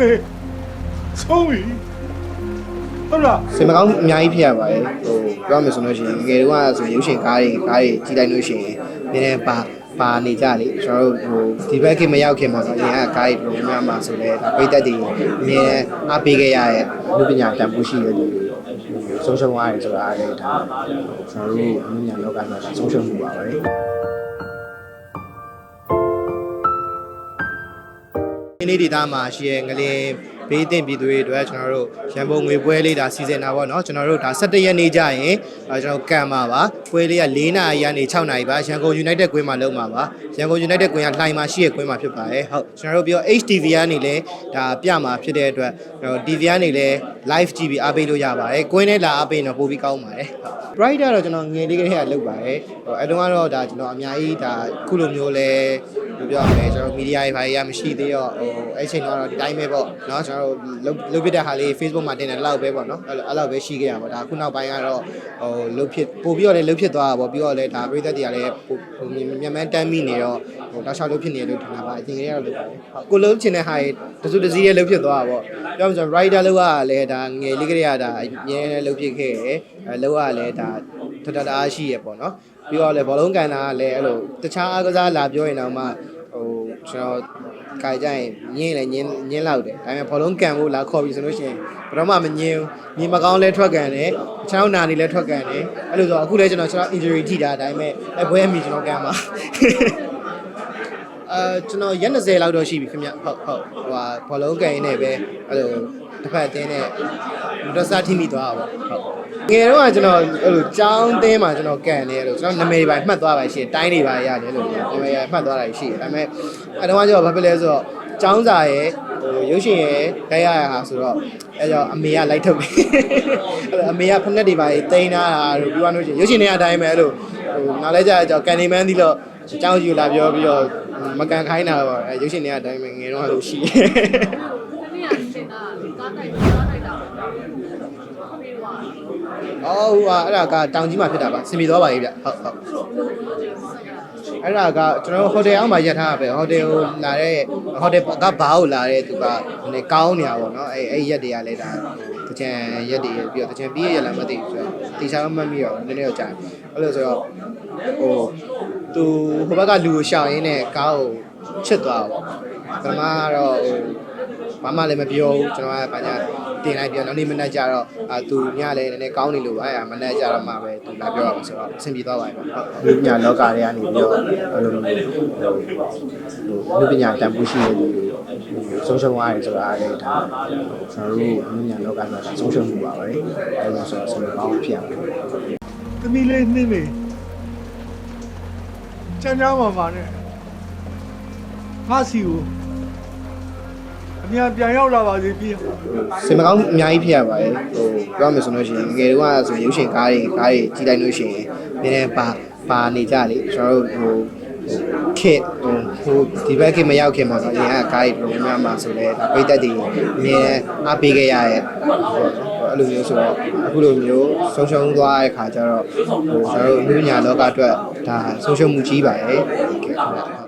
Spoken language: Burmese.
မေဆုံးပြီဟုတ်လားစင်မကောင်းအများကြီးဖြစ်ရပါတယ်ဟိုပြောမယ်ဆိုလို့ရှိရင်ငယ်တုန်းကဆိုရုပ်ရှင်ကားတွေကားတွေကြီးလိုက်လို့ရှိရင်နည်းနည်းပါပါနေကြလေကျွန်တော်တို့ဟိုဒီဘက်ခင်မရောက်ခင်မှာဆိုရင်အကားတွေပုံများမှာဆိုလဲဒါပိတ်သက်တွေအမြဲအားပေးခဲ့ရတဲ့လူပညာတန်ဖိုးရှိတဲ့လူတွေဆုံးရှုံးသွားတယ်ဆိုတာအားလည်းဒါကျွန်တော်တို့လူပညာလောကမှာဒါဆုံးရှုံးမှုပါပဲ ဒီနေ့ဒီသားမှာရှိရဲ့ငလင် ဘေးသင့်ပြည်သူတွေအတွက်ကျွန်တော်တို့ရန်ပုံငွေပွဲလေးဒါစီစဉ်တာပေါ့နော်ကျွန်တော်တို့ဒါ17ရက်နေ့ကျရင်ကျွန်တော်ကံပါပါပွဲလေးက4နာရီကနေ6နာရီပါရန်ကုန် United ကွင်းမှာလုပ်မှာပါရန်ကုန် United ကွင်းကလှိုင်မှာရှိတဲ့ကွင်းမှာဖြစ်ပါတယ်ဟုတ်ကျွန်တော်တို့ပြော HTV ကနေလည်းဒါပြမှာဖြစ်တဲ့အတွက်ကျွန်တော် TV ကနေလည်း live ကြည့်ပြီးအားပေးလို့ရပါတယ်ကွင်းထဲလာအားပေးရင်တော့ပိုပြီးကောင်းပါတယ်ဟုတ် Rider တော့ကျွန်တော်ငယ်လေးကလေးကလုပ်ပါတယ်အဲတုန်းကတော့ဒါကျွန်တော်အများကြီးဒါခုလိုမျိုးလဲပြောရမယ်ကျွန်တော်မီဒီယာတွေဘာကြီးရမရှိသေးတော့ဟိုအဲ့ချိန်တော့ဒီတိုင်းပဲပေါ့နော်ကျွန်တော်ကျွန်တော်တို့လုတ်ဖြစ်တဲ့ဟာလေး Facebook မှာတင်တယ်လောက်ပဲပေါ့နော်အဲ့လိုအဲ့လောက်ပဲရှိခဲ့ရပါတော့ဒါခုနောက်ပိုင်းကတော့ဟိုလုတ်ဖြစ်ပို့ပြီးတော့လည်းလုတ်ဖြစ်သွားတာပေါ့ပြီးတော့လည်းဒါပရိသတ်တွေကလည်းဟိုမြန်မှန်းတမ်းမိနေတော့ဟိုတော့ရှောက်လုတ်ဖြစ်နေတယ်လို့ထင်တာပါအရင်ကတည်းကတော့လုတ်ပါတယ်ဟုတ်ကိုလုတ်ချင်တဲ့ဟာတွေတစုတစည်းရဲ့လုတ်ဖြစ်သွားတာပေါ့ပြောမှဆို rider လုတ်ရတာလည်းဒါငယ်လေးကလေးကဒါအမြဲလုတ်ဖြစ်ခဲ့တယ်အဲ့လုတ်ရတာလည်းဒါတတတအားရှိရပေါ့နော်ပြီးတော့လည်းဘောလုံးကန်တာကလည်းအဲ့လိုတခြားအားကစားလာပြောရင်တော့မှဟိုကျွန်တော် ကြိုက်ကြရင်ညင်းလည်းညင်းညင်းလောက်တယ်ဒါပေမဲ့ဘောလုံးကန်ဖို့လာခေါ်ပြီးဆိုလို့ရှိရင်ဘယ်တော့မှမညင်းဘူးညင်းမကောင်းလဲထွက်ကန်တယ်ခြေထောက်နာနေလဲထွက်ကန်တယ်အဲ့လိုဆိုအခုလဲကျွန်တော်ခြေထောက် injury ထိတာဒါပေမဲ့အဲ့ဘွဲအမိကျွန်တော်ကန်ပါအဲကျွန်တော်ရက်20လောက်တော့ရှိပြီခင်ဗျဟုတ်ဟုတ်ဟိုဟာဘောလုံးကန်ရင်းနဲ့ပဲအဲ့လိုတစ်ဖက်အတင်းနဲ့ တော့စားထိမိသွားတာပေါ့ဟုတ်ငယ်တော့ကကျွန်တော်အဲ့လိုကြောင်းသင်းမှာကျွန်တော်ကန်နေရလို့ကျွန်တော်နာမည်ပိုင်းမှတ်သွားပါရှိတယ်တိုင်းတွေပါရတယ်လို့နာမည်ပိုင်းမှတ်သွားတာရှိတယ်ဒါပေမဲ့အဲ့တော့ကျွန်တော်ဘာဖြစ်လဲဆိုတော့ကျောင်းစာရဲ့ဟိုရုပ်ရှင်ရဲ့ဂိုက်ရဟာဆိုတော့အဲကြောင့်အမေကလိုက်ထုတ်ပြီအဲ့တော့အမေကဖက်နဲ့တွေပါတင်ထားတာလို့ပြောရလို့ရှိရင်ရုပ်ရှင်တွေအတိုင်းပဲအဲ့လိုဟိုနောက်လဲကြအကြောင်းကန်နေမန်းသီးတော့ကျောင်းယူလာပြောပြီးတော့မကန်ခိုင်းတာပေါ့အဲရုပ်ရှင်တွေအတိုင်းပဲငယ်တော့အဲ့လိုရှိတယ် အော်ဟိုဟာအဲ့ဒါကတောင်ကြီးမှာဖြစ်တာပါစင်ပြေသွားပါပြီဗျဟုတ်ဟုတ်အဲ့ဒါကကျွန်တော်ဟိုတယ်အောင်မှာရက်ထားတာပဲဟိုတယ်ကိုလာတဲ့ဟိုတယ်ကဘားကိုလာတဲ့သူကနည်းကောင်းနေတာပေါ့နော်အဲ့အဲ့ရက်တွေကလည်းဒါတကြံရက်တွေပြီးတော့တကြံပြီးရလားမသိဘူးဆိုတော့တေချာမှတ်မိတော့နည်းနည်းတော့ကြာအဲ့လိုဆိုတော့ဟိုသူဟိုဘက်ကလူကိုရှောင်ရင်းနဲ့ကားကိုချစ်သွားတာပေါ့ပထမကတော့ဟိုဘာမှလည်းမပြောဘူးကျွန်တော်ကဘာညာ တင်လိုက်ပြန်နောက်နေ့မနေ့ကျတော့အာသူညလည်းနည်းနည်းကောင်းနေလို့အဲ့ဒါမနေ့ကျတော့မှပဲသူလာပြောရအောင်ဆိုတော့အဆင်ပြေသွားပါပြီပေါ့ဟုတ်လူပညာလောကတွေကနေပြီးတော့အဲ့လိုမျိုးဟိုလူပညာတန်ဖိုးရှိတဲ့လူတွေဆုံးရှုံးသွားတယ်ဆိုတာအားလည်းဒါကျွန်တော်တို့လူပညာလောကမှာဆုံးရှုံးမှုပါပဲအဲ့လိုဆိုတော့ဆင်ကောင်းဖြစ်ရမှာသမီးလေးနှင်းမေချမ်းချမ်းပါပါနဲ့ငါစီကို အမြန်ပြန်ရောက်လာပါစေပြီးစင်မကောင်းအများကြီးဖြစ်ရပါတယ်ဟိုပြောမယ်ဆိုလို့ရှိရင်ငယ်တုန်းကဆိုရုပ်ရှင်ကားတွေကားတွေကြီးလိုက်လို့ရှိရင်နည်းနည်းပါပါနေကြလေကျွန်တော်တို့ဟိုခက်ဟိုဟိုဒီဘက်ခင်မရောက်ခင်မှာဆိုအရင်ကကားတွေပုံများမှာဆိုလဲဒါပိတ်သက်တွေအမြဲအားပေးခဲ့ရရဲ့အဲ့လိုမျိုးဆိုတော့အခုလိုမျိုးဆုံးရှုံးသွားတဲ့ခါကျတော့ဟိုကျွန်တော်တို့လူညာလောကအတွက်ဒါဆုံးရှုံးမှုကြီးပါတယ်ကဲခင်ဗျာ